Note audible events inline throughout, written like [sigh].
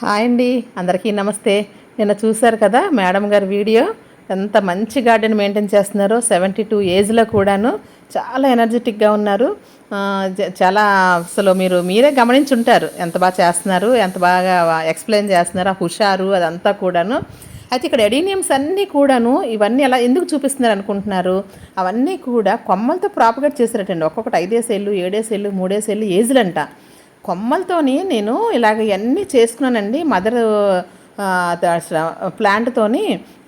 Hi అండి అందరికీ నమస్తే. నిన్న చూశారు కదా మేడం గారి వీడియో? ఎంత మంచి గార్డెన్ మెయింటైన్ చేస్తున్నారో సెవెంటీ టూ ఏజ్లో కూడాను చాలా ఎనర్జెటిక్గా ఉన్నారు. చాలా అసలు మీరు మీరే గమనించుంటారు ఎంత బాగా చేస్తున్నారు ఎంత బాగా ఎక్స్ప్లెయిన్ చేస్తున్నారు ఆ హుషారు అదంతా కూడాను. అయితే ఇక్కడ ఎడీనియమ్స్ అన్నీ కూడాను ఇవన్నీ ఎలా ఎందుకు చూపిస్తున్నారు అనుకుంటున్నారు? అవన్నీ కూడా కొమ్మలతో ప్రాపగేట్ చేశారటండి. ఒక్కొక్కటి ఐదేసేళ్ళు ఏడేసేళ్ళు మూడేసేళ్ళు ఏజ్లంట. కొమ్మలతోని నేను ఇలాగ ఇవన్నీ చేసుకున్నానండి. మదర్ ప్లాంట్తోని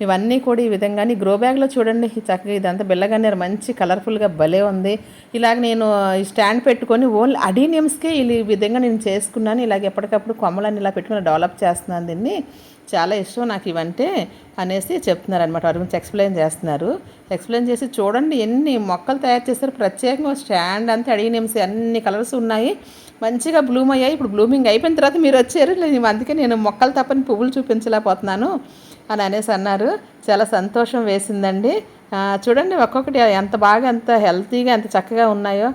ఇవన్నీ కూడా ఈ విధంగానే గ్రో బ్యాగ్లో చూడండి. చక్కగా ఇదంతా బిల్లగన్నేరు మంచి కలర్ఫుల్గా భలే ఉంది. ఇలాగ నేను ఈ స్టాండ్ పెట్టుకొని ఓన్లీ అడీనియమ్స్కే ఈ విధంగా నేను చేసుకున్నాను. ఇలాగ ఎప్పటికప్పుడు కొమ్మలన్నీ ఇలా పెట్టుకుని డెవలప్ చేస్తున్నాను దీన్ని. చాలా ఇష్టం నాకు ఇవంటే అనేసి చెప్తున్నారు అనమాట వారి గురించి ఎక్స్ప్లెయిన్ చేస్తున్నారు. ఎక్స్ప్లెయిన్ చేసి చూడండి ఎన్ని మొక్కలు తయారు చేస్తారు ప్రత్యేకంగా స్టాండ్ అంతా అడిగినేమ్స్ అన్ని కలర్స్ ఉన్నాయి. మంచిగా బ్లూమ్ అయ్యాయి. ఇప్పుడు బ్లూమింగ్ అయిపోయిన తర్వాత మీరు వచ్చారు. లేదు అందుకే నేను మొక్కలు తప్పని పువ్వులు చూపించలేకపోతున్నాను అని అనేసి అన్నారు. చాలా సంతోషం వేసిందండి. చూడండి ఒక్కొక్కటి ఎంత బాగా ఎంత హెల్తీగా ఎంత చక్కగా ఉన్నాయో.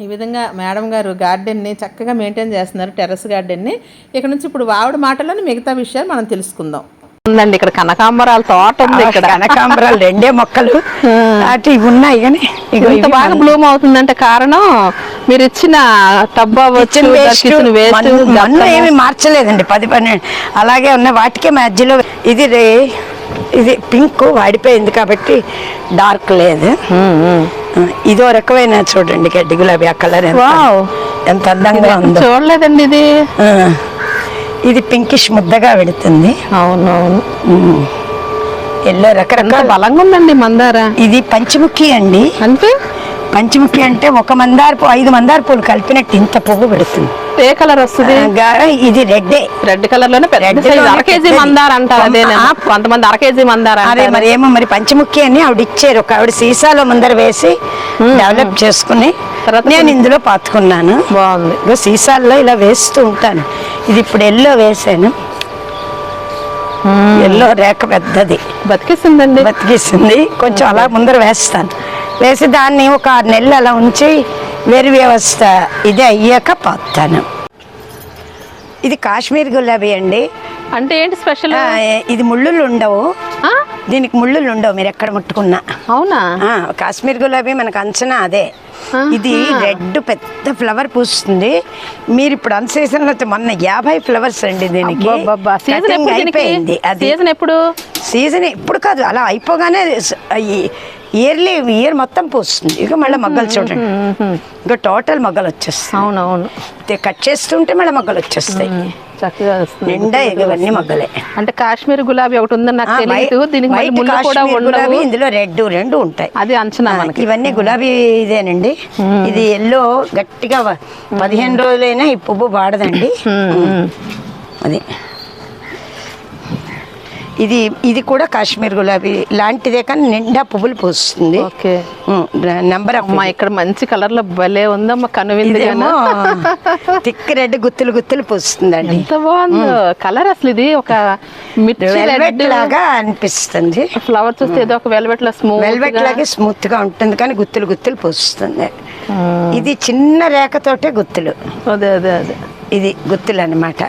ఈ విధంగా మేడం గారు గార్డెన్ని చక్కగా మెయింటైన్ చేస్తున్నారు టెర్రస్ గార్డెన్ని. ఇక్కడ నుంచి ఇప్పుడు ఆవిడ మాటలోనే మిగతా విషయాలు మనం తెలుసుకుందాం. ఉందండి ఇక్కడ కనకాంబరాల తోట ఉంది ఇక్కడ. కనకాంబరాలు రెండే మొక్కలు. అటు ఇవి ఉన్నాయి కానీ ఇంత బాగా బ్లూమ్ అవుతుందంటే కారణం మీరు ఇచ్చిన టబ్ అవ్వచ్చు కిచెన్ వేస్ట్. మన్ను- ఏమి మార్చలేదండి పది పన్నెండు. అలాగే ఉన్న వాటికే మధ్యలో ఇది రే ఇది పింక్ వాడిపోయింది కాబట్టి డార్క్ లేదు. ఇదో రకమైన చూడండి గడ్డి గులాబీ ఆ కలర్ ఎంత? అందంగా ఉందో. చూడలేదండి ఇది. ఇది పింకిష్ ముద్దగా పెడుతుంది అవునవును. ఎల్లో రకరకాల బలంగా ఉందండి మందార. ఇది పంచముఖి అండి. అంటే? పంచముఖి అంటే ఒక మందార ఐదు మందార పూలు కలిపినట్టు ఇంత పువ్వు పెడుతుంది. ఏ కలర్ వస్తుంది? ఇది రెడ్డే. రెడ్ కలర్లోనే పెద్ద లోనే అర కేజీ. మందార అంటారు అదే కొంతమంది అర కేజీ మందార అదే. మరి ఏమో మరి పంచముఖి అని ఆవిడ ఇచ్చారు. ఒక ఆవిడ సీసాలో ముందర వేసి డెవలప్ చేసుకుని నేను ఇందులో పాతుకున్నాను. బాగుంది. సీసాల్లో ఇలా వేస్తూ ఉంటాను. ఇది ఇప్పుడు ఎల్లో వేసాను. ఎల్లో రేఖ పెద్దది. బతికిస్తుందండి బతికిస్తుంది కొంచెం అలా ముందర వేస్తాను. వేసి దాన్ని ఒక ఆరు నెలలు అలా ఉంచి వేరు వ్యవస్థ ఇది అయ్యాక పాతాను. ఇది కాశ్మీర్ గులాబీ అండి. అంటే ఏంటి స్పెషల్ ఇది ముళ్ళులు ఉండవు. దీనికి ముళ్ళులు ఉండవు మీరు ఎక్కడ ముట్టుకున్నా. అవునా? కాశ్మీర్ గులాబీ మనకు అంచనా అదే. ఇది రెడ్ పెద్ద ఫ్లవర్ పూస్తుంది. మీరు ఇప్పుడు అన్ సీజన్లో మొన్న యాభై ఫ్లవర్స్ అండి దీనికి. ఎప్పుడు? అయిపోయింది. అది సీజన్ ఎప్పుడు? సీజన్ ఇప్పుడు కాదు అలా అయిపోగానే ఇయర్లీ ఇయర్ మొత్తం పూస్తుంది. ఇక మళ్ళీ మొగ్గలు చూడండి. ఇంకా టోటల్ మొగ్గలు వచ్చేస్తాయి. అవునవును. కట్ చేస్తుంటే మళ్ళీ మొగ్గలు వచ్చేస్తాయి. చక్కగా నిండా ఇవన్నీ మొగ్గలే. అంటే కాశ్మీర్ గులాబీ ఒకటి ఉందని నాకు తెలియదు దీనికి గులాబీ ఇందులో రెడ్ రెండు ఉంటాయి. అది అంచనా మనకి. ఇవన్నీ గులాబీ ఇదేనండి. ఇది ఎల్లో గట్టిగా పదిహేను రోజులైనా ఈ పువ్వు వాడదండి. అది. ఇది ఇది కూడా కాశ్మీర్ గులాబీ. లాంటిదే కానీ నిండా పువ్వులు పూస్తుంది. నెంబర్ అమ్మా ఇక్కడ మంచి కలర్లో భలే ఉందమ్మా కనువింది ఇదేమో థిక్ రెడ్ గుత్తులు గుత్తులు పూస్తుందండి. ఎంత బాగుందో. కలర్ అసలు ఇది ఒక వెల్వెట్ లాగా అనిపిస్తుంది. ఫ్లవర్ చూస్తే ఏదో ఒక వెల్వెట్లో స్మూత్ వెల్వెట్ లాగే స్మూత్గా ఉంటుంది కానీ గుత్తులు గుత్తులు పూస్తుంది. ఇది చిన్న రేఖతోటే గుత్తులు. అదే అదే అదే. ఇది గుత్తులు అన్నమాట.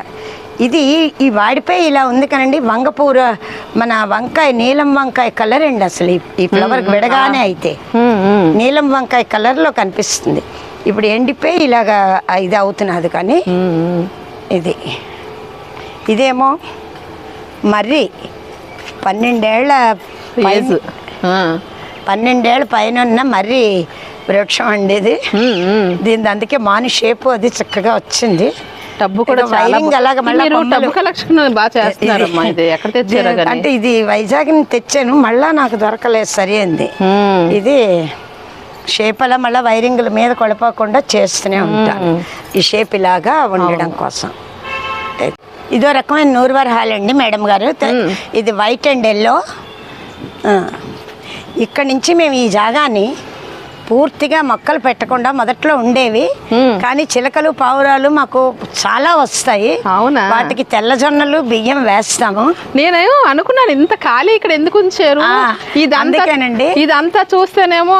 ఇది ఈ వాడిపోయి ఇలా ఉంది కనండి. వంగపూర మన వంకాయ నీలం వంకాయ కలర్ అండి అసలు. ఈ- ఫ్లవర్ విడగానే అయితే. నీలం వంకాయ కలర్లో కనిపిస్తుంది. ఇప్పుడు ఎండిపోయి ఇలాగా ఇది అవుతున్నది కానీ. ఇది. ఇదేమో మర్రి. పన్నెండేళ్ళ. పన్నెండేళ్ళ పైన ఉన్న మర్రి వృక్షం అండి ఇది. దీని అందుకే మాని షేపు అది చక్కగా వచ్చింది. టబ్బు కూడా వైరింగ్ అలాగ మళ్ళా టబ్బు కలెక్షన్ బాగా చేస్తున్నారమ్మా ఇది. ఎక్కడ తెచ్చారో అంటే ఇది వైజాగ్ తెచ్చాను మళ్ళా నాకు దొరకలేదు సరి అంది. ఇది షేప్ అలా మళ్ళీ వైరింగ్ల మీద కొలపకుండా చేస్తూనే ఉంటాను. ఈ షేప్ ఇలాగా ఉండడం కోసం. ఇదో రకమైన నూరువార్ హాల్ అండి మేడం గారు. ఇది వైట్ అండ్ ఎల్లో. ఇక్కడి నుంచి మేము ఈ జాగాని పూర్తిగా మొక్కలు పెట్టకుండా మొదట్లో ఉండేవి. కానీ చిలకలు పావురాలు మాకు చాలా వస్తాయి. అవునా? వాటికి తెల్లజొన్నలు బియ్యం వేస్తాము. నేను అనుకున్నాను ఇంత ఖాళీ ఇక్కడ ఎందుకు ఉంచారు? అందుకేనండి. ఇదంతా చూస్తేనేమో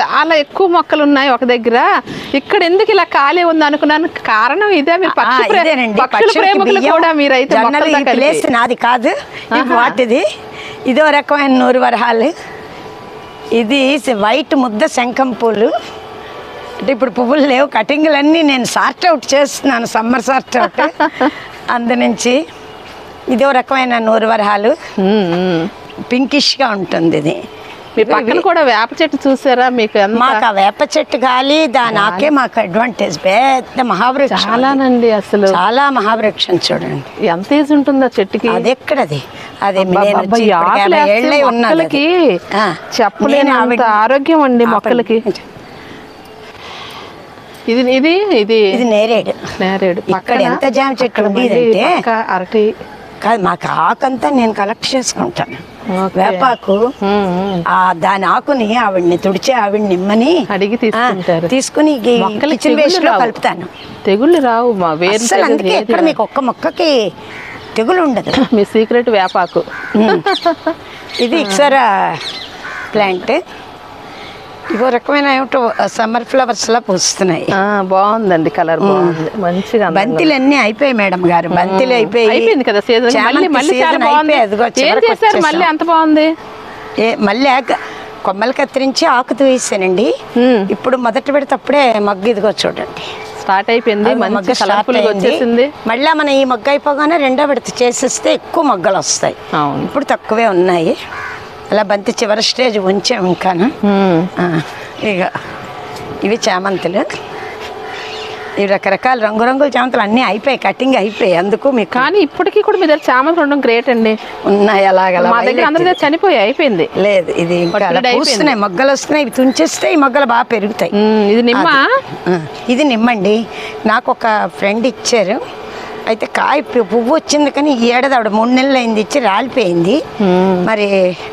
చాలా ఎక్కువ మొక్కలు ఉన్నాయి ఒక దగ్గర. ఇక్కడ ఎందుకు ఇలా ఖాళీ ఉంది అనుకున్నాను. కారణం ఇదే మీరు పక్షుల ప్రేమికులు కూడా మీరైతే ప్లేస్. నాది కాదు. వాటిది. ఇదో రకమైన నూరు వరహాలు. ఇది వైట్ ముద్ద శంఖం పూలు. అంటే ఇప్పుడు పువ్వులు లేవు కటింగ్లన్నీ నేను సార్ట్ అవుట్ చేస్తున్నాను సమ్మర్ సార్ట్ అవుట్. అందు నుంచి ఇదో రకమైన నూరు వరహాలు. పింకిష్గా ఉంటుంది ఇది మీ పక్కన కూడా వేప చెట్టు చూసారా? మీకు మాకు ఆ వేప చెట్టు గాలి దాని ఆకే మాకు అడ్వాంటేజ్ పెద్ద మహావృక్షం చాలానండి అసలు. చాలా మహావృక్షం చూడండి. ఎంత ఏజ్ ఉంటుందా చెట్టుకి? అది ఎక్కడది? అది. మొక్కలకి ఆ. చెప్పలేని ఆరోగ్యం అండి. మొక్కలకి. ఇది ఇది ఇది ఇది నేరేడు. నేరేడు. ఇక్కడ ఎంత జామ చెట్టు ఉంది అరటి కాదు మాకు ఆకంతా నేను కలెక్ట్ చేసుకుంటాను. వేపాకు. ఆ దాని ఆకుని ఆవిడ్ని తుడిచి ఆవిడ్ని నిమ్మని అడిగి తీసుకుని కిచెన్ వేస్ట్లో. కలుపుతాను తెగుళ్ళు రావు మా వేరు అసలు అందుకే ఎక్కడ మీకు ఒక్క మొక్కకి తెగులు ఉండదు [laughs] మీ సీక్రెట్ వేపాకు. ఇది ఇక్సర ప్లాంట్ ఇవో రకమైన ఏమిటో సమ్మర్ ఫ్లవర్స్ లా పూస్తున్నాయి. బాగుందండి కలర్ బాగుంది. మంచిగా. బంతిలు అన్ని అయిపోయాయి మేడం గారు బంతిలు అయిపోయి అయిపోయింది కదా సీజన్ మళ్ళీ మళ్ళీ చాలా బాగుంది. ఏం చేశారు అంత బాగుంది? ఏ మళ్ళీ కొమ్మలు కత్తిరించి ఆకు తీసానండి. ఇప్పుడు మొదటి పెడితే అప్పుడే మగ్గు ఇదిగో చూడండి. స్టార్ట్ అయిపోయింది మొగ్గ. వచ్చేసింది. మళ్ళా మన ఈ మొగ్గ అయిపోగానే రెండో విడత చేసేస్తే ఎక్కువ మొగ్గలు వస్తాయి. అవును. ఇప్పుడు తక్కువే ఉన్నాయి. అలా బంతి చివరి స్టేజ్ ఉంచాం ఇంకాను ఇక ఇవి చామంతులు. ఇవి రకరకాల రంగురంగుల చామంతులు అన్నీ అయిపోయాయి కటింగ్ అయిపోయాయి అందుకు మీకు కానీ ఇప్పటికీ కూడా మీ దగ్గర చామంతి ఉండడం గ్రేట్ అండి. ఉన్నాయి అలాగలా మా దగ్గర అందరి చనిపోయి అయిపోయింది. లేదు ఇది. పూస్తున్నాయి మొగ్గలు వస్తున్నాయి ఇవి తుంచేస్తే ఈ మొగ్గలు బాగా పెరుగుతాయి. ఇది నిమ్మ? ఇది నిమ్మండి. నాకు ఒక ఫ్రెండ్ ఇచ్చారు. అయితే కాయ పువ్వు వచ్చింది కానీ ఈ ఏడాది ఆవిడ మూడు నెలలు అయింది ఇచ్చి రాలిపోయింది. మరి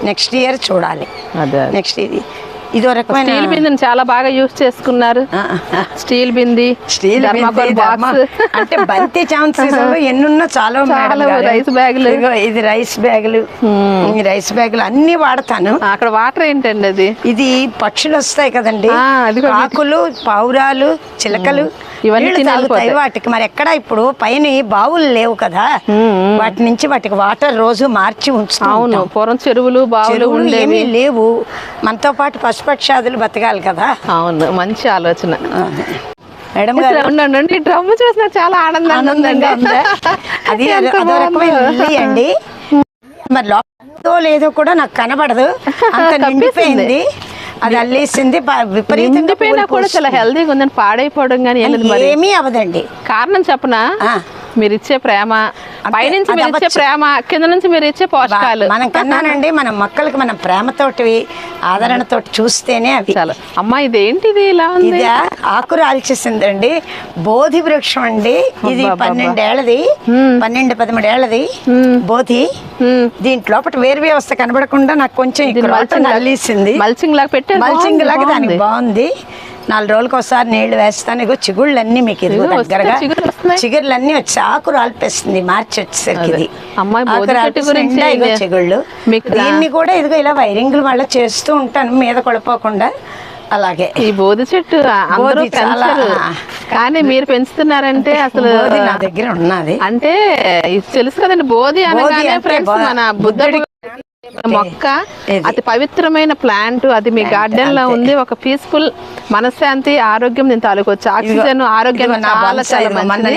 నెక్స్ట్ ఇయర్ చూడాలి. నెక్స్ట్ ఇది. ఇదో రకమైన స్టీల్ బిందెని చాలా బాగా యూస్ చేసుకున్నారు. స్టీల్ బింది స్టీల్ అంటే బంతి ఛాన్స్ [laughs] ఎన్నున్నా చాలా. రైస్ బ్యాగులు. ఇది రైస్ బ్యాగులు. ఈ రైస్ బ్యాగులు అన్నీ వాడతాను. అక్కడ వాటర్ ఏంటండి అది? ఇది పక్షులు వస్తాయి కదండి. ఆకులు పావురాలు చిలకలు. ఇవన్నీ నీళ్ళు తిని తాగుతాయి వెళ్ళిపోతాయి. వాటికి. మరి ఎక్కడ ఇప్పుడు పైన బావులు లేవు కదా? వాటి నుంచి వాటికి వాటర్ రోజు మార్చి ఉంచుతాం అవును. పూర్వం చెరువులు బావులు ఉండేవి. లేవు. మనతో పాటు పశుపక్షాదులు బతకాలి కదా? అవును. మంచి ఆలోచన. మేడం ఉండండి, డ్రమ్ చూసి నాకు చాలా ఆనందంగా ఉందండి. ఉందా? అది అండి. మరి లోపల లేదో కూడా నాకు కనబడదు. అంత. [laughs] నిండిపోయింది. అది అల్లేసింది విపరీతంగా కూడా చాలా. హెల్దీగా ఉందని పాడైపోవడం కానీ ఏమీ అవదండి కారణం చెప్పనా. మీరు ఇచ్చే ప్రేమ పైనుంచి మీరు ఇచ్చే. ప్రేమ కింద నుంచి మీరు ఇచ్చే పోషకాలు. మనం కన్నానండి మన మొక్కలకి మనం ప్రేమతోటి ఆదరణతోటి చూస్తేనే అవి. చాలా. అమ్మా ఇదేంటిది ఇలా ఉంది? ఇది ఆకు రాల్చేసిందండి బోధి వృక్షం అండి. ఇది. పన్నెండేళ్ళది పన్నెండు పదమూడేళ్ళది బోధి. దీంట్లో వేరు వ్యవస్థ కనబడకుండా నాకు కొంచెం మల్చింగ్ లాగా- నల్లేసింది. మల్చింగ్ లాగా దానికి బాగుంది. నాలుగు రోజులకు ఒకసారి నీళ్ళు వేస్తాను. ఇగో చిగుళ్ళన్నీ మీకు ఇదిగో దగ్గరగా. చిగుర్లన్నీ వచ్చి ఆకు రాల్పేస్తుంది మార్చి వచ్చేసరికి. ఇది. ఆకు ఇగో చిగుళ్ళు. దీన్ని కూడా ఇదిగో ఇలా వైరింగ్లు మళ్ళీ చేస్తూ ఉంటాను. మీద కొడిపోకుండా అలాగే. ఈ బోధి చెట్టు అందరూ పెంచరు. కానీ మీరు పెంచుతున్నారంటే అసలు నా దగ్గర ఉన్నది. అంటే తెలుసు కదండి బోధి అనగానే ఫ్రెండ్స్ మన బుద్ధ మొక్క. అతి పవిత్రమైన ప్లాంట్ అది మీ గార్డెన్లో ఉంది ఒక పీస్ఫుల్ మనశ్శాంతి ఆరోగ్యం దీని తాలూకు వచ్చి ఆక్సిజన్ ఆరోగ్యం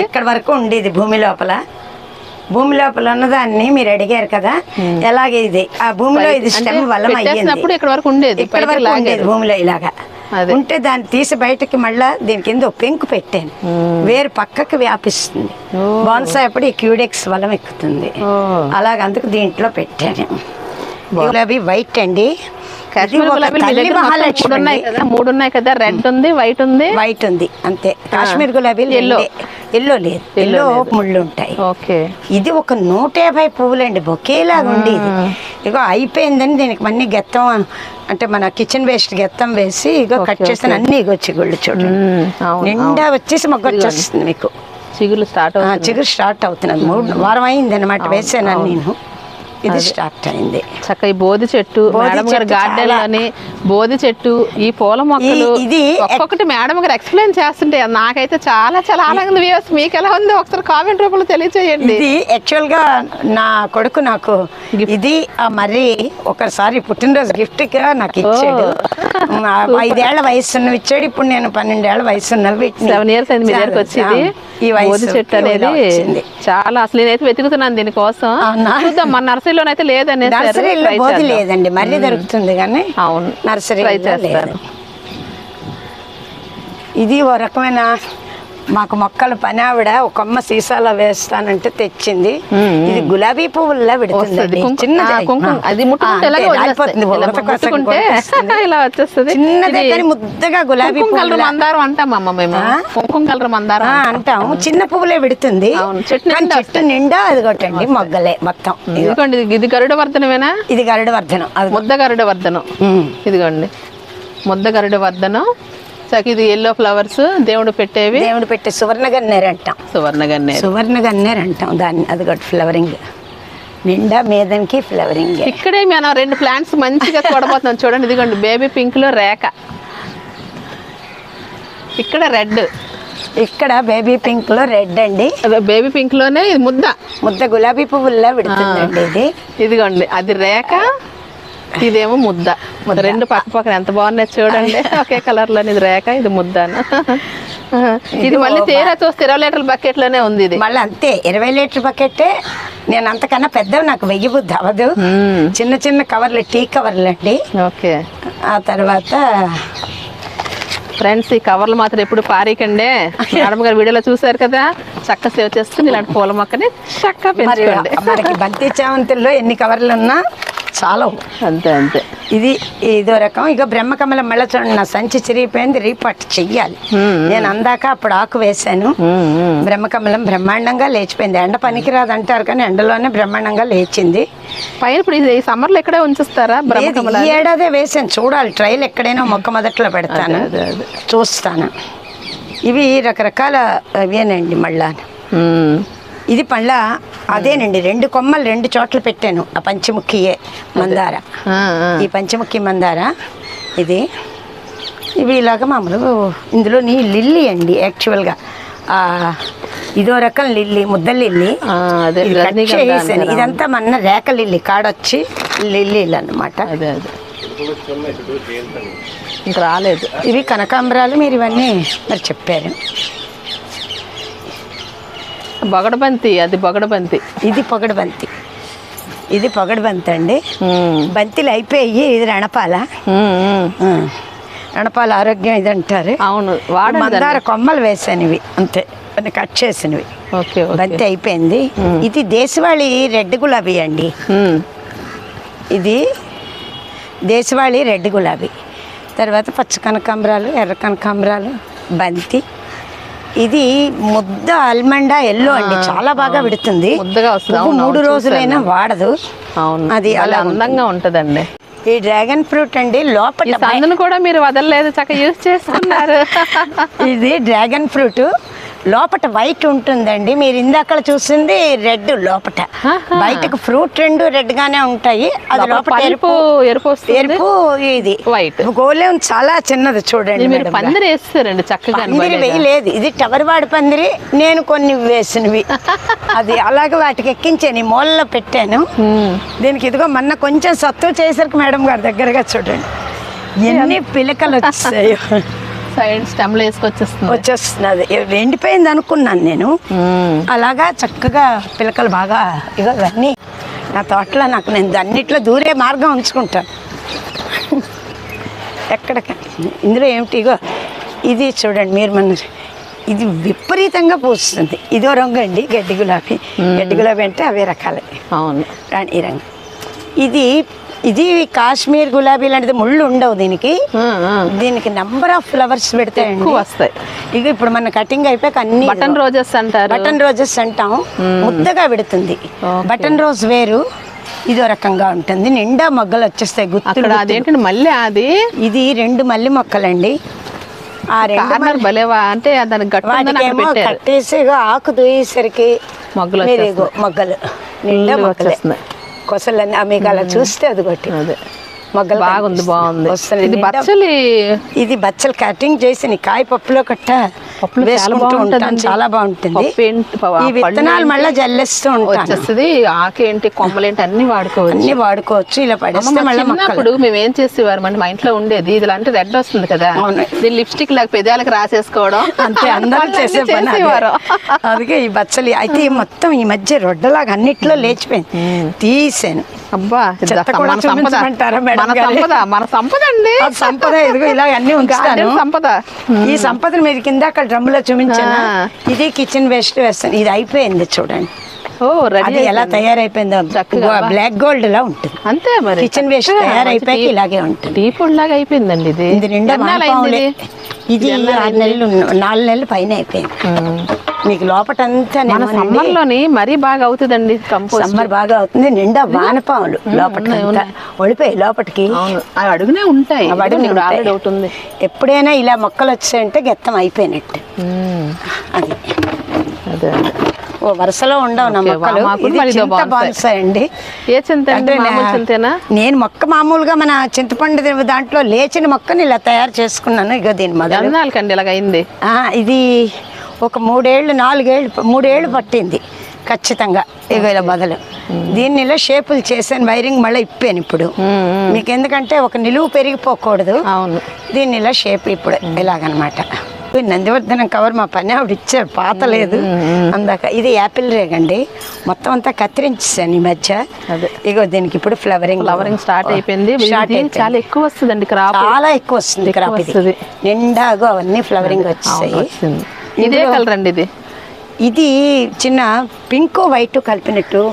ఇక్కడ వరకు ఉండేది భూమి లోపల. భూమి లోపల ఉన్నదాన్ని మీరు అడిగారు కదా ఎలాగే ఇది? ఆ భూమిలో ఇది స్టెమ్ వల్ల ఇక్కడ వరకు ఉండేది ఇక్కడ వరకు ఉండేది. భూమిలో ఇలాగా. ఉంటే దాన్ని తీసి బయటకి మళ్ళా దీని కింద ఒక పెంకు పెట్టాను. వేరు పక్కకి వ్యాపిస్తుంది. బోన్సాయి అప్పుడు ఈ క్యూడెక్స్ వల్ల ఎక్కుతుంది. అలాగ అందుకు దీంట్లో పెట్టాను. గులాబీ వైట్ అండి. మూడు ఉన్నాయి అండి. కదా మూడు ఉన్నాయి కదా రెడ్ ఉంది వైట్ ఉంది? వైట్ ఉంది అంతే. కాశ్మీర్ గులాబీలు Yellow. ఎల్లో లేదు. Yellow yellow. ముళ్ళు ఉంటాయి. ఓకే. ఇది ఒక నూట యాభై పువ్వులండి బొకేలాగా ఉండేది ఇగో అయిపోయిందని దీనికి అన్ని గెత్తం అంటే మన కిచెన్ వేస్ట్ గెత్తం వేసి ఇగో కట్ చేసిన అన్ని ఇగో చిగుళ్ళు చూడండి. నిండా వచ్చేసి మొగ్గ వచ్చేస్తుంది మీకు. చిగులు స్టార్ట్ చిగురు స్టార్ట్ అవుతున్నది మూడు వారం అయింది అనమాట వేసాను నేను. ఇది స్టార్ట్ అయింది. చక్క ఈ బోధి చెట్టు మేడం గారు గార్డెన్లోని బోధి చెట్టు ఈ పూల మొక్కలు ఇది ఒక్కొక్కటి మేడం గారు ఎక్స్ప్లెయిన్ చేస్తుంటే నాకైతే చాలా చాలా ఆనందంగా వ్యూస్ మీకు ఎలా ఉంది? ఒకసారి కామెంట్ రూపంలో తెలియజేయండి ఇది యాక్చువల్గా నా కొడుకు నాకు ఇది ఆ మర్రి ఒకసారి పుట్టినరోజు గిఫ్ట్గా నాకు ఇచ్చాడు. ఐదేళ్ళ వయసున్నవి ఇచ్చాడు. ఇప్పుడు నేను పన్నెండేళ్ళ వయసున్నవి వీటిని సెవెన్ ఇయర్స్ అయింది మీ దగ్గరకు వచ్చి ఇది ఈ వయసు చెట్టు అనేది చాలా అసలు నేనైతే వెతుకుతున్నాను దీనికోసం? చూద్దాం మన నర్సరీలోనైతే లేదనేసి నర్సరీలో బోధి లేదండి మర్రి దొరుకుతుంది కానీ అవును నర్సరీ ఇది ఓ రకమైన మాకు మొక్కల పని ఆవిడ ఒక కొమ్మ సీసాలో వేస్తానంటే తెచ్చింది. ఇది గులాబీ పెడుతుందండి కుంకుమ చిన్నది. [laughs] కానీ ముద్దగా గులాబీ కలర్ పువ్వులా. మందారం అంటాం అమ్మ మేము? కుంకుమ కలర్ మందారం అంటాం. చిన్న పువ్వులే పెడుతుంది అవును, చెట్టు నిండా అది కొట్టండి మొగ్గలే మొత్తం. ఇదిగో. ఇదిగోండి ఇది- గరుడ వర్ధనమేనా? ఇది గరుడ వర్ధనం. ముద్ద గరుడ వర్ధనం. ఇదిగోండి. ముద్ద గరుడ వర్ధనం. చక్క ఇది ఎల్లో ఫ్లవర్స్ దేవుడు పెట్టేవి? దేవుడు పెట్టే సువర్ణ గన్నేరు అంటాం సువర్ణ గన్నేరు సువర్ణ గన్నేరు అంటాం దాన్ని. అది కూడా ఫ్లవరింగ్ నిండా మీదనికి ఫ్లవరింగ్ ఇక్కడే మనం రెండు ప్లాంట్స్ మంచిగా చూడబోతున్నాం చూడండి ఇదిగోండి బేబీ పింక్లో రేఖ. ఇక్కడ రెడ్ ఇక్కడ బేబీ పింక్లో రెడ్ అండి. బేబీ పింక్లోనే ఇది ముద్ద. ముద్ద గులాబీ పువ్వుల్లా పెడుతుందండి ఇది. ఇదిగోండి అది రేఖ. ఇదేమో ముద్ద. రెండు పక్క పక్కన ఎంత బాగున్నాయి చూడండి. [laughs] ఒకే కలర్లోని ఇది రేఖ ఇది ముద్ద ఇది మళ్ళీ తీరా చూస్తే ఇరవై లీటర్ల బకెట్లోనే ఉంది ఇది. మళ్ళీ అంతే ఇరవై లీటర్ బకెట్టే నేను అంతకన్నా పెద్దవి నాకు వెయ్యి బుద్ధి అవ్వదు. చిన్న చిన్న కవర్లు టీ కవర్లు అండి. ఓకే. ఆ తర్వాత ఫ్రెండ్స్ ఈ కవర్లు మాత్రం ఎప్పుడు పారీకండి [laughs] మేడం గారు వీడియోలో చూసారు కదా? చక్క సేవ్ చేసుకుని ఇలాంటి పూల మొక్కని చక్కగా మరి పెంచుకోండి. మనకి బంతి చామంతుల్లో ఎన్ని కవర్లు ఉన్నా చాలా అంతే అంతే. ఇది ఇదో రకం. ఇక బ్రహ్మకమలం మళ్ళీ చూడండి నా సంచి చిరిగిపోయింది రీపట్ చెయ్యాలి. నేను అందాక అప్పుడు ఆకు వేశాను. బ్రహ్మకమలం బ్రహ్మాండంగా లేచిపోయింది. ఎండ పనికిరాదు అంటారు కానీ ఎండలోనే బ్రహ్మాండంగా లేచింది. పైన ఇప్పుడు ఇది ఈ సమ్మర్లో ఇక్కడే ఉంచుస్తారా లేదు, బ్రహ్మకమల ఈ ఏడాదే వేసాను చూడాలి ట్రైల్ ఎక్కడైనా మొక్క మొదట్లో పెడతాను. చూస్తాను. ఇవి రకరకాల అవేనండి మళ్ళా ఇది పళ్ళ అదేనండి రెండు కొమ్మలు రెండు చోట్ల పెట్టాను ఆ పంచముఖియే మందార. ఈ పంచముఖి మందార ఇది. ఇవి ఇలాగ మామూలు ఇందులో నీ లిల్లీ అండి యాక్చువల్గా. ఇదో రకం లిల్లీ ముద్ద లిల్లీ? ఇదంతా మన రేఖ లిల్లీ కాడొచ్చి లిల్లీలు అన్నమాట. అదే అదే. ఇంకా రాలేదు. ఇవి కనకాంబరాలు మీరు ఇవన్నీ మరి చెప్పారు. బొగడబంతి అది బొగడబంతి. ఇది పొగడబంతి. ఇది పొగడబంతి అండి. బంతిలు అయిపోయి ఇది రణపాల. రణపాల ఆరోగ్యం ఇది అంటారు అవును మందార కొమ్మలు వేసాను ఇవి అంతే. కొన్ని కట్ చేసినవి. ఓకే బంతి అయిపోయింది. ఇది దేశవాళి రెడ్ గులాబీ అండి. ఇది దేశవాళి రెడ్ గులాబీ. తర్వాత పచ్చ కనకాంబరాలు ఎర్ర కనకాంబరాలు బంతి. ఇది ముద్ద అల్మండా ఎల్లో అండి. చాలా బాగా విడుతుంది. మూడు రోజులైనా వాడదు. అవును. అది అలా అందంగా ఉంటదండి. ఈ డ్రాగన్ ఫ్రూట్ అండి లోపల కూడా మీరు వదలలేదు చక్కగా యూజ్ చేసుకున్నారు. [laughs] ఇది డ్రాగన్ ఫ్రూట్. లోపట వైట్ ఉంటుందండి. మీరు ఇందాక చూసింది రెడ్ లోపట. బయటకు ఫ్రూట్ రెండు రెడ్ గానే ఉంటాయి. అది లోపల ఎరుపు. ఎరుపు ఎరుపు ఇది. వైట్. గోళం చాలా చిన్నది చూడండి మీరు. పందిరి వేస్తారండి చక్కగా పందిరి వేయలేదు ఇది టవర్వాడు పందిరి నేను కొన్ని వేసినవి. [laughs] అది అలాగే వాటికి ఎక్కించాను మూలలో పెట్టాను. దీనికి ఇదిగో మొన్న కొంచెం సత్తు చేసరికి మేడం గారి దగ్గరగా చూడండి. ఎన్ని పిలకలు వచ్చాయో. [laughs] సైడ్ స్టెమ్లు వేసుకొచ్చేస్తుంది వచ్చేస్తున్నది. ఎండిపోయింది అనుకున్నాను నేను. అలాగా చక్కగా పిలకలు బాగా ఇగో ఇవన్నీ నా తోటలో నాకు నేను అన్నిట్లో దూరే మార్గం ఉంచుకుంటాను ఎక్కడికి? ఇందులో ఏమిటి? ఇగో ఇది చూడండి మీరు మన ఇది విపరీతంగా పూస్తుంది. ఇదో రంగు అండి గడ్డి గులాబీ. గడ్డి గులాబీ అంటే అవే రకాలే. అవును. రాణి రంగు. ఇది ఇది కాశ్మీర్ గులాబీ లాంటిది ముళ్ళు ఉండవు దీనికి. దీనికి నంబర్ ఆఫ్ ఫ్లవర్స్ ఎక్కువ వస్తాయి. ఇక ఇప్పుడు మన కటింగ్ అయిపోయాక అన్ని బటన్ రోజెస్ అంటారు. బటన్ రోజెస్ అంటాం. ముద్దగా పెడుతుంది. బటన్ రోజ్ వేరు ఇదో రకంగా ఉంటుంది. నిండా మొగ్గలు వచ్చేస్తాయి గుత్తులు. అదేంటండి? మళ్ళీ అది ఇది రెండు మల్లి మొక్కలండి. ఆ రెండు భలేవా? అంటే కట్టేసి ఆకు దూయేసరికి మొగ్గలు మొగ్గలు. నిండా మొగ్గలే. కొసలన్నీ మీకు అలా చూస్తే అది కొట్టి. మొగ్గలు బాగుంది బాగుంది. ఇది బచ్చలి. ఇది బచ్చలు కటింగ్ చేసి నీ కాయ పప్పులో కట్ట. పప్పులో చాలా వేసుకుంటూ ఉంటాను. చాలా బాగుంటుంది. ఈ విత్తనాలు? మళ్ళీ జల్లేస్తూ ఉంటాను. వచ్చేస్తుంది ఆకేంటి కొమ్మలేంటి అన్ని వాడుకోవచ్చు. అన్ని వాడుకోవచ్చు ఇలా పడేస్తే మళ్ళీ చిన్నప్పుడు మేము ఏం చేసేవారు? మా ఇంట్లో ఉండేది ఇది లాంటి రెడ్ వస్తుంది కదా. దీని లిప్స్టిక్ లాగా పెదాలకు రాసేసుకోవడం. అంతే అందరూ చేసే. చేసేవారు. అందుకే ఈ బచ్చలి అయితే మొత్తం ఈ మధ్య రొడ్డలాగా అన్నిట్లో లేచిపోయింది. తీసాను. అబ్బా మన సంపద. చూపించమంటారా మేడం మన గారు? సంపద మన సంపద అండి ఆ సంపద ఇదిగో ఇలా అన్ని ఉంచుతాను గార్డెన్ సంపద. ఈ సంపదను మీరు కింద అక్కడ డ్రమ్ములో చూపించాను? ఆ. ఇది కిచెన్ వేస్ట్ వేస్తాను. ఇది అయిపోయింది చూడండి. అది ఎలా తయారైపోయిందో. బ్లాక్ గోల్డ్ లా ఉంటుంది. అంతే మరి కిచెన్ వేస్ట్ మంచి ఇలాగే ఉంటుంది. టీ పొడి లాగా అయిపోయిందండి ఇది. ఇది నిండా ఇది? ఆరు నెలలు నాలుగు నెలలు పైన అయిపోయింది. మీకు లోపటంతా మన సమ్మర్లోని మరీ బాగా అవుతుందండి సమ్మర్ బాగా అవుతుంది నిండా వానపాములు లోపట ఒడిపోయి లోపటికి. అడుగునే ఉంటాయి. అవి అడుగునే ఇప్పుడు ఉంటాయి. ఆల్రెడీ ఒకటి ఉంది ఎప్పుడైనా ఇలా మొక్కలు వచ్చాయంటే గెత్తం అయిపోయినట్టు. అదే అదే. ఓ వరుసలో ఉండవు నా మొక్కలు. చింత. బాన్సాయి అండి. ఏ చింత నేను మొక్క మామూలుగా మన చింతపండు దాంట్లో లేచిన మొక్కని ఇలా తయారు చేసుకున్నాను. ఇగో దీని మొదలు. ఇలాగ అయింది. ఇది ఒక మూడేళ్ళు నాలుగేళ్ళు మూడేళ్ళు పట్టింది. ఖచ్చితంగా. ఇగో ఇలా మొదలు. దీన్ని ఇలా షేపులు చేశాను. వైరింగ్ మళ్ళీ ఇప్పాను ఇప్పుడు. మీకు ఎందుకంటే ఒక నిలువు పెరిగిపోకూడదు. అవును. దీన్ని ఇలా షేప్ ఇప్పుడు ఇలాగనమాట. నందివర్ధనం కవర్ మా పని ఆవిడ ఇచ్చారు పాత లేదు. అందాక ఇది యాపిల్ రేగండి మొత్తం అంతా కత్తిరించేసాను ఈ మధ్య. ఇగో దీనికి ఇప్పుడు ఫ్లవరింగ్. ఫ్లవరింగ్ స్టార్ట్ అయిపోయింది. చాలా ఎక్కువ వస్తుందండి క్రాప్. చాలా ఎక్కువ వస్తుంది క్రాప్ ఇది. నిండాగు అవన్నీ ఫ్లవరింగ్ వచ్చింది ఇదే కలర్ అండి ఇది. ఇది చిన్న పింక్ వైట్ కలిపినట్టు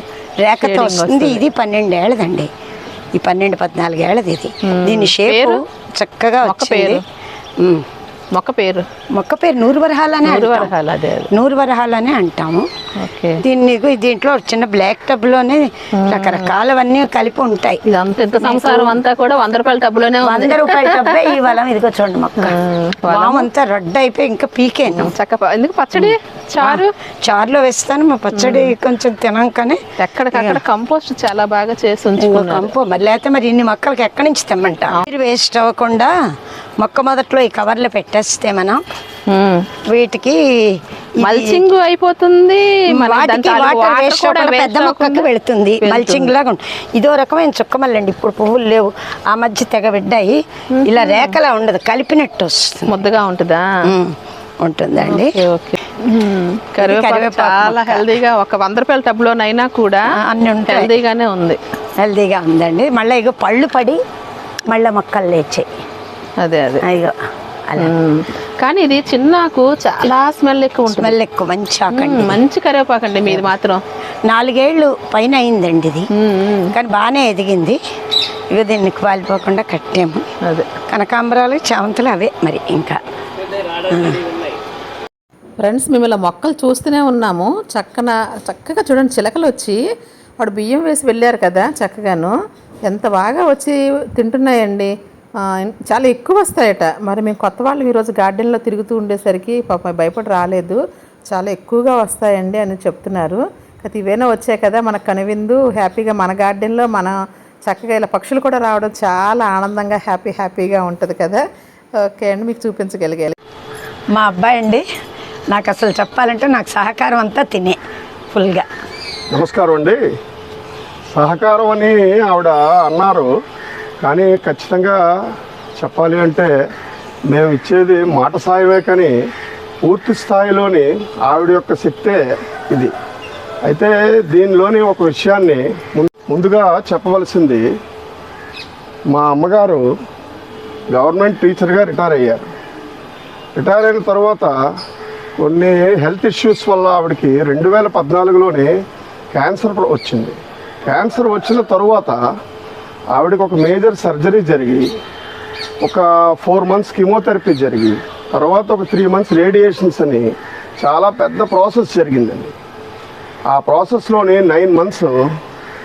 రేఖతో వస్తుంది. ఇది పన్నెండేళ్ళదండి. ఈ పన్నెండు పద్నాలుగేళ్ళది ఇది. దీని షేప్? చక్కగా వచ్చింది. మొక్క పేరు. మొక్క పేరు నూరు వరహాలనే నూరు. వరహాలు అదే నూరు వరహాలనే అంటాము. దీన్ని దీంట్లో చిన్న బ్లాక్ టబ్లోనే రకరకాలవన్నీ కలిపి ఉంటాయి. ఇంత సంసారం అంతా కూడా వంద రూపాయల టబ్బులోనే ఉంది. వంద రూపాయల టబ్బే ఈ వలం ఇదిగో చూడండి మొక్క. ఉమ్, వామంతా రెడ్ అయిపోయి ఇంకా పీకేను. చక్క ఎందుకు పచ్చడి? చారు? చారులో వేస్తాను మా పచ్చడి కొంచెం తినాకనే. ఎక్కడికక్కడ కంపోస్ట్ చాలా బాగా చేసి ఉంచుకున్నారు. కంపు మరి లేకపోతే మరి ఇన్ని మొక్కలకి ఎక్కడి నుంచి తెమ్మంట వేస్ట్ అవ్వకుండా మొక్క మొదట్లో ఈ కవర్లో పెట్టేస్తే మనం. వీటికి మల్చింగ్ అయిపోతుంది పెద్ద మొక్కకి వెళుతుంది. మల్చింగ్ లాగా ఉంటుంది. ఇదో రకమైన చుక్కమల్లండి ఇప్పుడు పువ్వులు లేవు. ఆ మధ్య తెగ బిడ్డాయి ఇలా రేఖలా ఉండదు కలిపినట్టు వస్తుంది. ముద్దగా ఉంటుందా? ఉంటుందండి. కరివేపాకు చాలా. హెల్దీగా ఒక వంద రూపాయల టబ్లోనైనా కూడా అన్ని ఉంటాయి. హెల్దీగానే ఉంది. హెల్దీగా ఉందండి. మళ్ళీ ఇగో పళ్ళు పడి మళ్ళీ మొక్కలు లేచాయి. అదే అదే. అలా. ఉమ్. కానీ ఇది చిన్నాకు చాలా స్మెల్ ఎక్కువ ఉంటుంది. స్మెల్ ఎక్కువ మంచి ఆకండి మంచి కరివేపాకండి మీది మాత్రం. నాలుగేళ్ళు పైన అయిందండి ఇది. కానీ బాగానే ఎదిగింది. ఇక దీన్ని వాలిపోకుండా కట్టాము. అదే. కనకాంబరాలు చామంతులు అవే మరి ఇంకా. ఫ్రెండ్స్ మేము ఇలా మొక్కలు చూస్తూనే ఉన్నాము. చక్కన చక్కగా చూడండి చిలకలు వచ్చి వాడు బియ్యం వేసి వెళ్ళారు కదా చక్కగాను. ఎంత బాగా వచ్చి తింటున్నాయండి. చాలా ఎక్కువ వస్తాయట. మరి మేము కొత్త వాళ్ళు ఈరోజు గార్డెన్లో తిరుగుతూ ఉండేసరికి పాప భయపడి రాలేదు. చాలా ఎక్కువగా వస్తాయండి అని చెప్తున్నారు. అయితే ఇవేనా వచ్చాయి కదా మన కనువిందు హ్యాపీగా మన గార్డెన్లో మన చక్కగా ఇలా పక్షులు కూడా రావడం చాలా ఆనందంగా హ్యాపీ హ్యాపీగా ఉంటుంది కదా. ఓకే అండి మీకు చూపించగలిగాలి మా అబ్బాయి అండి నాకు అసలు చెప్పాలంటే నాకు సహకారం అంతా తినే ఫుల్గా. నమస్కారం అండి. సహకారం అని ఆవిడ అన్నారు. కానీ ఖచ్చితంగా చెప్పాలి అంటే మేము ఇచ్చేది మాట సాయమే కానీ పూర్తి స్థాయిలోని ఆవిడ యొక్క శక్తే ఇది. అయితే దీనిలోని ఒక విషయాన్ని ముందుగా చెప్పవలసింది మా అమ్మగారు గవర్నమెంట్ టీచర్గా రిటైర్ అయ్యారు. రిటైర్ అయిన తర్వాత కొన్ని హెల్త్ ఇష్యూస్ వల్ల ఆవిడకి రెండు వేల పద్నాలుగులోనే క్యాన్సర్ వచ్చింది. క్యాన్సర్ వచ్చిన తరువాత ఆవిడకి ఒక మేజర్ సర్జరీ జరిగి ఒక ఫోర్ మంత్స్ కీమోథెరపీ జరిగి తర్వాత ఒక త్రీ మంత్స్ రేడియేషన్స్ అని చాలా పెద్ద ప్రాసెస్ జరిగిందండి. ఆ ప్రాసెస్లోనే నైన్ మంత్స్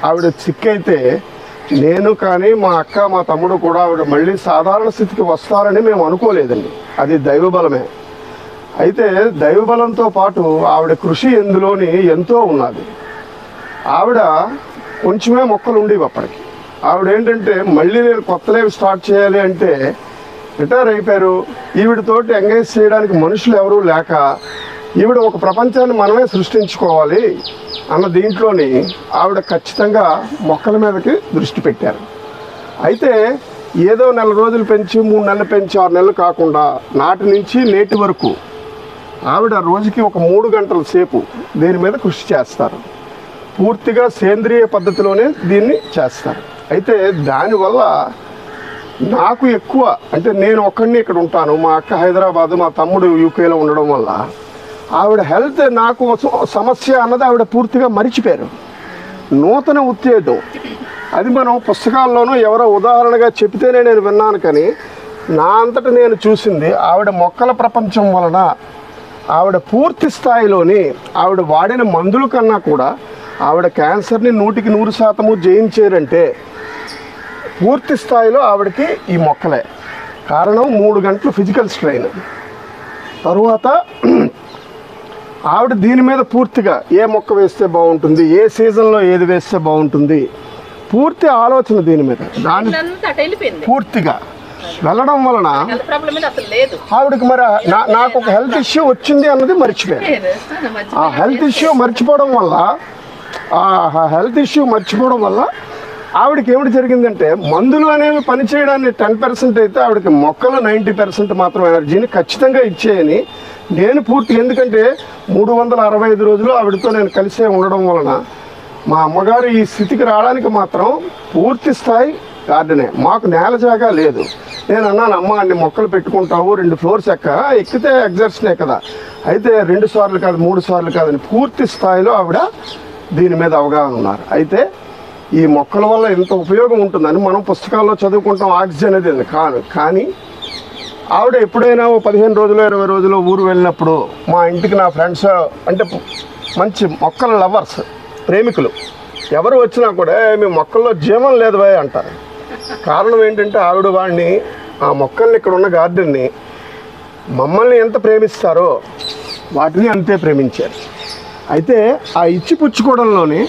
ఆవిడ సిక్ అయితే నేను కానీ మా అక్క మా తమ్ముడు కూడా ఆవిడ మళ్ళీ సాధారణ స్థితికి వస్తారని మేము అనుకోలేదండి. అది దైవబలమే. అయితే దైవబలంతో పాటు ఆవిడ కృషి ఎందులోని ఎంతో ఉన్నది. ఆవిడ కొంచెమే మొక్కలు ఉండేవి అప్పటికి. ఆవిడ ఏంటంటే మళ్ళీ నేను కొత్తలేవి స్టార్ట్ చేయాలి అంటే రిటైర్ అయిపోయారు ఈవిడతోటి ఎంగేజ్ చేయడానికి మనుషులు ఎవరూ లేక ఈవిడ ఒక ప్రపంచాన్ని మనమే సృష్టించుకోవాలి అన్న దీంట్లోని ఆవిడ ఖచ్చితంగా మొక్కల మీదకి దృష్టి పెట్టారు. అయితే ఏదో నెల రోజులు పెంచి మూడు నెలలు పెంచి ఆరు నెలలు కాకుండా నాటి నుంచి నేటి వరకు ఆవిడ రోజుకి ఒక మూడు గంటల సేపు దీని మీద కృషి చేస్తారు? పూర్తిగా సేంద్రియ పద్ధతిలోనే దీన్ని చేస్తారు. అయితే దానివల్ల నాకు ఎక్కువ అంటే నేను ఒక్కడిని ఇక్కడ ఉంటాను మా అక్క హైదరాబాద్ మా తమ్ముడు యూకేలో ఉండడం వల్ల. ఆవిడ హెల్త్ నాకు సమస్య అన్నది ఆవిడ పూర్తిగా మరిచిపోయారు. నూతన ఉత్తేజం. అది మనం పుస్తకాల్లోనూ ఎవరో ఉదాహరణగా చెప్తేనే నేను విన్నాను కానీ నా అంతట నేను చూసింది ఆవిడ మొక్కల ప్రపంచం వలన ఆవిడ పూర్తి స్థాయిలోని ఆవిడ వాడిన మందుల కన్నా కూడా ఆవిడ క్యాన్సర్ని నూటికి నూరు శాతము జయించారంటే పూర్తి స్థాయిలో ఆవిడకి ఈ మొక్కలే. కారణం మూడు గంటలు ఫిజికల్ స్ట్రెయిన్. తరువాత [clears throat] ఆవిడ దీని మీద పూర్తిగా ఏ మొక్క వేస్తే బాగుంటుంది ఏ సీజన్లో ఏది వేస్తే బాగుంటుంది పూర్తి ఆలోచన దీని మీద. దాని పూర్తిగా. వెళ్ళడం వలన ఆవిడకి మరి నాకు ఒక హెల్త్ ఇష్యూ వచ్చింది అన్నది మర్చిపోయాను. ఆ హెల్త్ ఇష్యూ మర్చిపోవడం వల్ల ఆ హెల్త్ ఇష్యూ మర్చిపోవడం వల్ల ఆవిడకి ఏమిటి జరిగిందంటే మందులు అనేవి పనిచేయడాన్ని టెన్ పర్సెంట్ అయితే ఆవిడకి మొక్కలు నైంటీ పర్సెంట్ మాత్రం ఎనర్జీని ఖచ్చితంగా ఇచ్చేయని. నేను పూర్తి ఎందుకంటే మూడు వందల అరవై ఐదు రోజులు ఆవిడతో నేను కలిసే ఉండడం వలన మా అమ్మగారు ఈ స్థితికి రావడానికి మాత్రం పూర్తి స్థాయి గార్డెనే. మాకు నేల జాగా లేదు. నేను అన్నాను అమ్మ అన్ని మొక్కలు పెట్టుకుంటావు రెండు ఫ్లోర్స్ ఎక్క. ఎక్కితే ఎగ్జర్షనే కదా. అయితే రెండు సార్లు కాదు మూడు సార్లు కాదని పూర్తి స్థాయిలో ఆవిడ దీని మీద అవగాహన ఉన్నారు. అయితే ఈ మొక్కల వల్ల ఇంత ఉపయోగం ఉంటుందని మనం పుస్తకాల్లో చదువుకుంటాం ఆక్సిజన్ అనేది కాదు. కానీ ఆవిడ ఎప్పుడైనా ఓ పదిహేను రోజులు ఇరవై రోజులు ఊరు వెళ్ళినప్పుడు మా ఇంటికి నా ఫ్రెండ్స్ అంటే మంచి మొక్కల లవర్స్ ప్రేమికులు ఎవరు వచ్చినా కూడా మీ మొక్కల్లో జీవం లేదు భయ అంటారు. కారణం ఏంటంటే ఆవిడ వాడిని ఆ మొక్కల్ని ఇక్కడ ఉన్న గార్డెన్ని మమ్మల్ని ఎంత ప్రేమిస్తారో వాటిని అంతే ప్రేమించారు. అయితే ఆ ఇచ్చిపుచ్చుకోవడంలోనే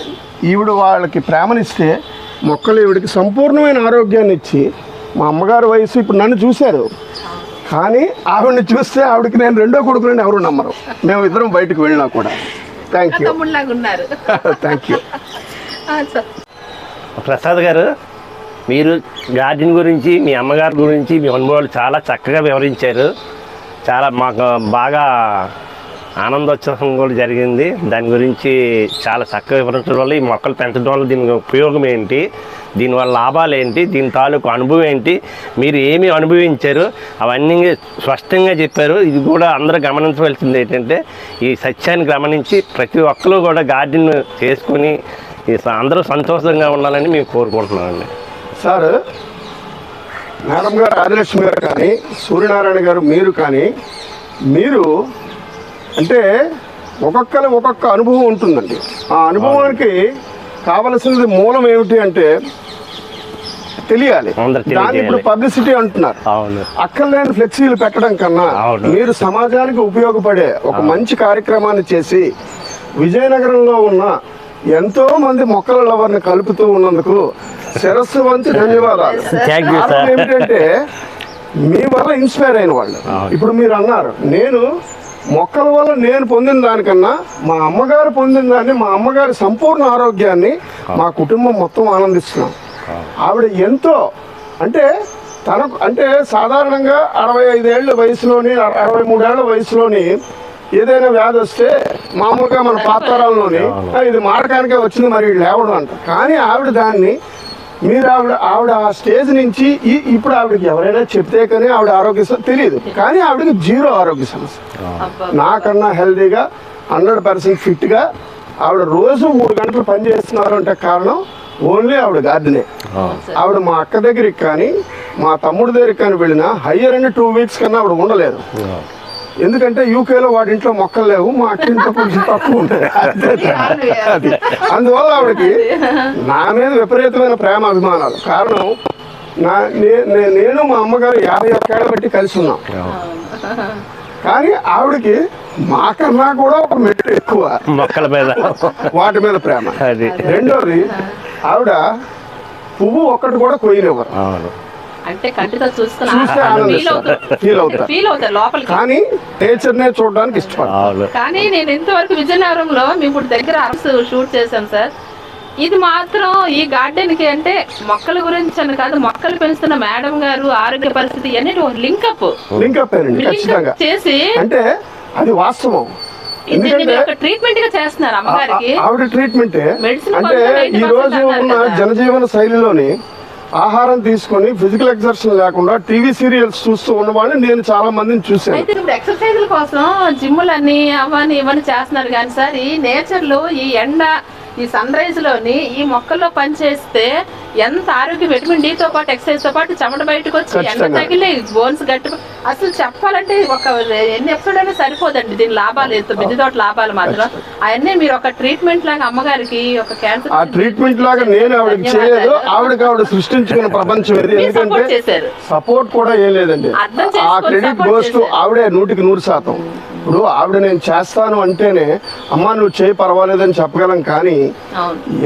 ఈవిడ వాళ్ళకి ప్రేమనిస్తే మొక్కలు ఈవిడికి సంపూర్ణమైన ఆరోగ్యాన్ని ఇచ్చి మా అమ్మగారి వయసు ఇప్పుడు నన్ను చూశారు. కానీ ఆవిడని చూస్తే ఆవిడకి నేను రెండో కొడుకుని ఎవరు నమ్మరు. మేము ఇద్దరం బయటకు వెళ్ళినా కూడా. థ్యాంక్ యూ థ్యాంక్ యూ ఆ, సార్. ప్రసాద్ గారు మీరు గార్డెన్ గురించి మీ అమ్మగారి గురించి మీ అనుభవాలు చాలా చక్కగా వివరించారు. చాలా మాకు బాగా ఆనందోత్సవం కూడా జరిగింది. దాని గురించి చాలా చక్కగా వివరించడం వల్ల ఈ మొక్కలు పెంచడం వల్ల దీని ఉపయోగం ఏంటి? దీనివల్ల లాభాలు ఏంటి? దీని తాలూకు అనుభవం ఏంటి? మీరు ఏమి అనుభవించారు? అవన్నీ స్పష్టంగా చెప్పారు. ఇది కూడా అందరూ గమనించవలసింది ఏంటంటే ఈ సత్యాన్ని గమనించి ప్రతి ఒక్కరూ కూడా గార్డెన్ చేసుకుని ఈ అందరూ సంతోషంగా ఉండాలని మేము కోరుకుంటున్నామండి. సార్ మేడం గారు ఆదిలక్ష్మి గారు కానీ సూర్యనారాయణ గారు మీరు కానీ మీరు అంటే ఒక్కొక్కరి ఒక్కొక్క అనుభవం ఉంటుందండి. ఆ అనుభవానికి కావలసినది మూలం ఏమిటి అంటే తెలియాలి. దాన్ని ఇప్పుడు. పబ్లిసిటీ అంటున్నారు. అవును. అక్కర్లేని ఫ్లెక్సీలు పెట్టడం కన్నా. మీరు సమాజానికి ఉపయోగపడే ఒక మంచి కార్యక్రమాన్ని చేసి విజయనగరంలో ఉన్న ఎంతో మంది మొక్కల లవర్ని కలుపుతూ ఉన్నందుకు శిరస్సు వంచి ధన్యవాదాలు. ఏమిటంటే మీ వల్ల ఇన్స్పైర్ అయిన వాళ్ళు. ఇప్పుడు మీరు అన్నారు నేను మొక్కల వల్ల నేను పొందిన దానికన్నా మా అమ్మగారు పొందిన దాన్ని మా అమ్మగారి సంపూర్ణ ఆరోగ్యాన్ని మా కుటుంబం మొత్తం ఆనందిస్తున్నాం. ఆవిడ ఎంతో అంటే తనకు అంటే సాధారణంగా అరవై ఐదేళ్ళ వయసులోని అర- అరవై మూడేళ్ళ వయసులోని ఏదైనా వ్యాధి వస్తే మామూలుగా మన పాతారాల్లోని "ఆ, ఇది మారకానికే వచ్చింది మరి లేవడం అంట. కానీ ఆవిడ దాన్ని మీరు ఆవిడ ఆవిడ ఆ స్టేజ్ నుంచి ఈ ఇప్పుడు ఆవిడకి ఎవరైనా చెప్తే కానీ ఆవిడ ఆరోగ్య సమస్య తెలియదు. కానీ ఆవిడకి జీరో ఆరోగ్య సమస్య. నాకన్నా హెల్దీగా హండ్రెడ్ పర్సెంట్ ఫిట్గా ఆవిడ రోజు మూడు గంటలు పని చేస్తున్నారు అంటే కారణం ఓన్లీ ఆవిడ గార్డెనే. ఆవిడ మా అక్క దగ్గరికి కానీ మా తమ్ముడి దగ్గరికి కానీ వెళ్ళినా హయ్యర్ అండ్ టూ వీక్స్ కన్నా ఆవిడ ఉండలేదు. ఎందుకంటే యూకేలో వాడి ఇంట్లో మొక్కలు లేవు మా అక్కింట్లో కొంచెం తక్కువ ఉంటాయి. అది అది అందువల్ల ఆవిడకి నా మీద విపరీతమైన ప్రేమ అభిమానాలు కారణం నా నేను మా అమ్మగారు యాభై ఒక్కేళ్ళ బట్టి కలిసి ఉన్నాం. కానీ ఆవిడకి మాకన్నా కూడా ఒక మెట్టు ఎక్కువ. మొక్కల మీద. వాటి మీద ప్రేమ. రెండోది ఆవిడ పువ్వు ఒక్కటి కూడా కొయ్యనివ్వరు. అవును. అంటే కంటితో చూసుకుని చూస్తే ఫీల్ అవుతారు లోపలికి. కానీ నేచర్నే చూడడానికి ఇష్టపడతారు అవును. కానీ నేను ఇంతవరకు విజయనగరంలో మేము ఇప్పుడు దగ్గర అరస్ షూట్ చేశాం సార్. ఇది మాత్రం ఈ గార్డెన్కి అంటే మొక్కల గురించి అని కాదు మొక్కలు పెంచుతున్న మేడం గారు ఆరోగ్య పరిస్థితి అన్నిటి లింకప్ లింక్ అప్. అయ్యారండి ఖచ్చితంగా. చేసి అంటే అది వాస్తవం. ఒక ట్రీట్మెంట్గా చేస్తున్నారు అమ్మగారికి. ఆవిడ ట్రీట్మెంట్ అంటే ఈ రోజు ఉన్న. జనజీవన శైలిలోని ఆహారం తీసుకొని ఫిజికల్ ఎగ్జర్షన్ లేకుండా టీవీ సీరియల్స్ చూస్తూ ఉన్నవాడిని నేను చాలా మందిని చూసాను అయితే ఇప్పుడు ఎక్సర్సైజ్ల కోసం జిమ్ములని అవన్నీ ఇవన్నీ చేస్తున్నారు కానీ సార్ ఈ నేచర్లో ఈ ఎండ ఈ సన్ రైజ్లోని ఈ మొక్కల్లో పనిచేస్తే ఎంత ఆరోగ్య విటమిన్తో పాటు ఎక్సర్సైజ్తో పాటు చెమట బయటకు వచ్చి ఎండ ఖచ్చితంగా. తగిలి బోన్స్ గట్టి అసలు చెప్పాలంటే ఒక ఎన్ని ఎపిసోడ్ అయినా సరిపోదండి. దీని లాభాలు ఎంత? బిద్ది తోట లాభాలు మాత్రం. అవన్నీ మీరు ఒక ట్రీట్మెంట్ లాగా అమ్మగారికి ఒక క్యాన్సర్ ఆ ట్రీట్మెంట్ లాగా నేను ఆవిడకి చేయలేదు. ఆవిడకి ఆవిడ సృష్టించుకున్న ప్రపంచం ఇది ఎందుకంటే. సపోర్ట్ కూడా ఏం లేదండి. ఆ క్రెడిట్ గోస్ టు. ఆవిడే నూటికి నూరు శాతం. ఇప్పుడు ఆవిడ నేను చేస్తాను అంటేనే అమ్మా నువ్వు చేయి పర్వాలేదని చెప్పగలం కానీ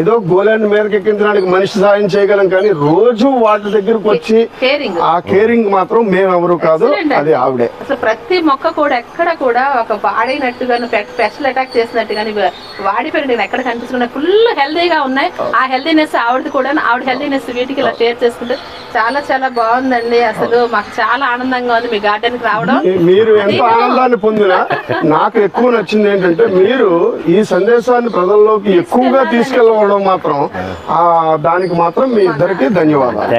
ఏదో గోలాన్ని మీదకి ఎక్కించడానికి మనిషి సాయం చేయగలం కానీ రోజు వాటి దగ్గరకు వచ్చి కేరింగ్. ఆ కేరింగ్ మాత్రం మేమెవరు కాదు అది ఆవిడే. అసలు ప్రతి మొక్క కూడా ఎక్కడ కూడా ఒక పాడైనట్టుగాను పెస్టల్ అటాక్ చేసినట్టుగాని వాడిపోయిన నేను ఎక్కడ కనిపిస్తున్నా ఫుల్ హెల్దీగా ఉన్నాయి. ఆ హెల్దీనెస్ ఆవిడది కూడా ఆవిడ హెల్దీనెస్ వీటికి ఇలా షేర్ చేసుకుంటే చాలా చాలా బాగుందండి. అసలు మాకు చాలా ఆనందంగా ఉంది మీ గార్డెన్కి రావడం మీరు ఎంత ఆనందాన్ని పొందినా నాకు ఎక్కువ నచ్చింది ఏంటంటే మీరు ఈ సందేశాన్ని ప్రజల్లోకి ఎక్కువగా తీసుకెళ్ళవడం మాత్రం ఆ దానికి మాత్రం మీ ఇద్దరికి ధన్యవాదాలు.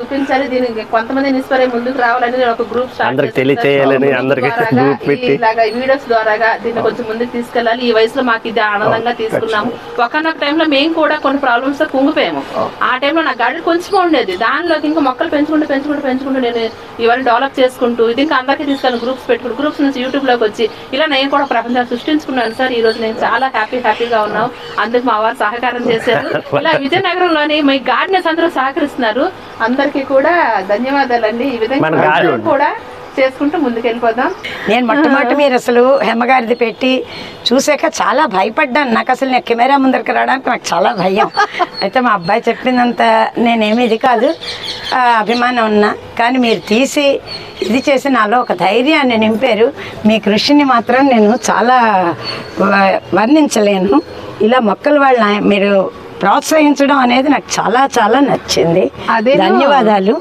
చూపించాలి. దీనికి కొంతమంది ఇన్స్పైర్ ముందుకు రావాలని నేను ఒక గ్రూప్ అందరికి తెలియచేయాలని అందరికి గ్రూప్ పెట్టి. ఇలాగా వీడియోస్ ద్వారాగా దీన్ని కొంచెం ముందుకు తీసుకెళ్ళాలి. ఈ వయసులో మాకు ఇది ఆనందంగా తీసుకున్నాము. ఒకనొక టైంలో మేము కూడా కొన్ని ప్రాబ్లమ్స్తో కుంగిపోయాము. ఆ టైంలో నా గాడి కొంచెం ఉండేది. దానిలోకి ఇంకా మొక్కలు పెంచుకుంటూ పెంచుకుంటూ పెంచుకుంటూ నేను ఇవన్నీ డెవలప్ చేసుకుంటూ ఇది ఇంకా అందరికీ తీసుకెళ్ళి గ్రూప్స్ పెట్టుకుంటూ గ్రూప్స్ నుంచి యూట్యూబ్లోకి వచ్చి ఇలా నేను కూడా ప్రపంచాన్ని సృష్టించుకున్నాను సార్. ఈ రోజు నేను చాలా హ్యాపీ హ్యాపీగా ఉన్నాం అందుకు మా వారు సహకారం చేశారు. ఇలా [laughs] విజయనగరంలోని మీ గార్డెనర్స్ అందరూ సహకరిస్తున్నారు. అందరికీ కూడా ధన్యవాదాలండి. ఈ విధంగా కూడా చేసుకుంటూ ముందుకు వెళ్ళిపోదాం నేను మొట్టమొదటి [laughs] మీరు అసలు హేమగారిది పెట్టి చూసాక చాలా భయపడ్డాను. నాకు అసలు నేను కెమెరా ముందరికి రావడానికి నాకు చాలా భయం. [laughs] అయితే మా అబ్బాయి చెప్పినంత నేనేమి ఇది కాదు అభిమానం ఉన్నా. కానీ మీరు తీసి ఇది చేసి నాలో ఒక ధైర్యాన్ని నింపారు. మీ కృషిని మాత్రం నేను చాలా వర్ణించలేను. ఇలా మొక్కలు వాళ్ళ మీరు ప్రోత్సహించడం అనేది నాకు చాలా చాలా నచ్చింది. అదేను. ధన్యవాదాలు.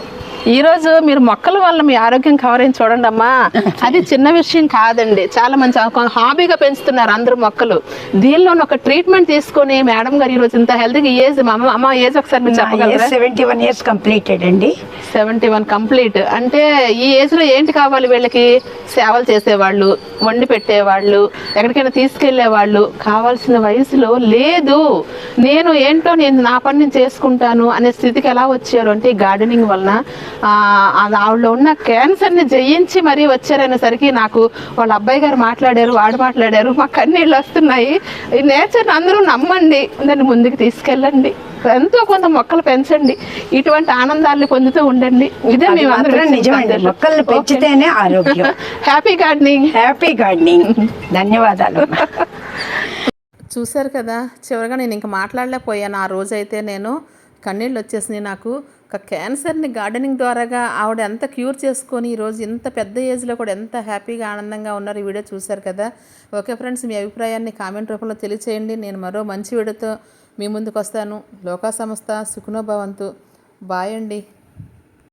ఈ రోజు మీరు మొక్కల వల్ల మీ ఆరోగ్యం కవర్ అయింది చూడండి అమ్మా. అది చిన్న విషయం కాదండి. చాలా మంచి హాబీగా పెంచుతున్నారు అందరూ మొక్కలు. దీనిలో ఒక ట్రీట్మెంట్ తీసుకొని మేడం గారు ఈ రోజు ఇంత హెల్తీగా ఏజ్ మా అమ్మ అమ్మ ఏజ్ ఒకసారి మీరు చెప్పగలరా? సెవెంటీ వన్ ఇయర్స్ కంప్లీటెడ్ అండి. సెవెంటీ వన్ కంప్లీట్ అంటే ఈ ఏజ్లో ఏంటి కావాలి వీళ్ళకి? సేవలు చేసేవాళ్ళు వండి పెట్టేవాళ్ళు ఎక్కడికైనా తీసుకెళ్ళే వాళ్ళు కావాల్సిన వయసులో లేదు. నేను ఏంటో నేను నా పని నేను చేసుకుంటాను అనే స్థితికి ఎలా వచ్చారు? అంటే గార్డెనింగ్ వలన ఆవిడలో ఉన్న క్యాన్సర్ని జయించి మరీ వచ్చారనేసరికి నాకు వాళ్ళ అబ్బాయి గారు మాట్లాడారు వాడు మాట్లాడారు మా కన్నీళ్ళు వస్తున్నాయి. ఈ నేచర్ అందరూ నమ్మండి. దాన్ని ముందుకు తీసుకెళ్ళండి. ఎంతో కొంత మొక్కలు పెంచండి. ఇటువంటి ఆనందాన్ని పొందుతూ ఉండండి. ఇదే మేము మాత్రం నిజమండి. మొక్కల్ని పెంచితేనే ఆరోగ్యం. హ్యాపీ గార్డెనింగ్ హ్యాపీ గార్డెనింగ్ ధన్యవాదాలు [laughs] చూశారు కదా చివరిగా నేను ఇంక మాట్లాడలేకపోయాను. ఆ రోజైతే నేను కన్నీళ్ళు వచ్చేసినాయి నాకు. ఒక క్యాన్సర్ని గార్డెనింగ్ ద్వారాగా ఆవిడ ఎంత క్యూర్ చేసుకొని ఈరోజు ఇంత పెద్ద ఏజ్లో కూడా ఎంత హ్యాపీగా ఆనందంగా ఉన్నారు ఈ వీడియో చూశారు కదా. ఓకే ఫ్రెండ్స్ మీ అభిప్రాయాన్ని కామెంట్ రూపంలో తెలియచేయండి. నేను మరో మంచి వీడియోతో మీ ముందుకు వస్తాను. లోకా సంస్థ సుఖనోభవంతు బాయ్ అండి.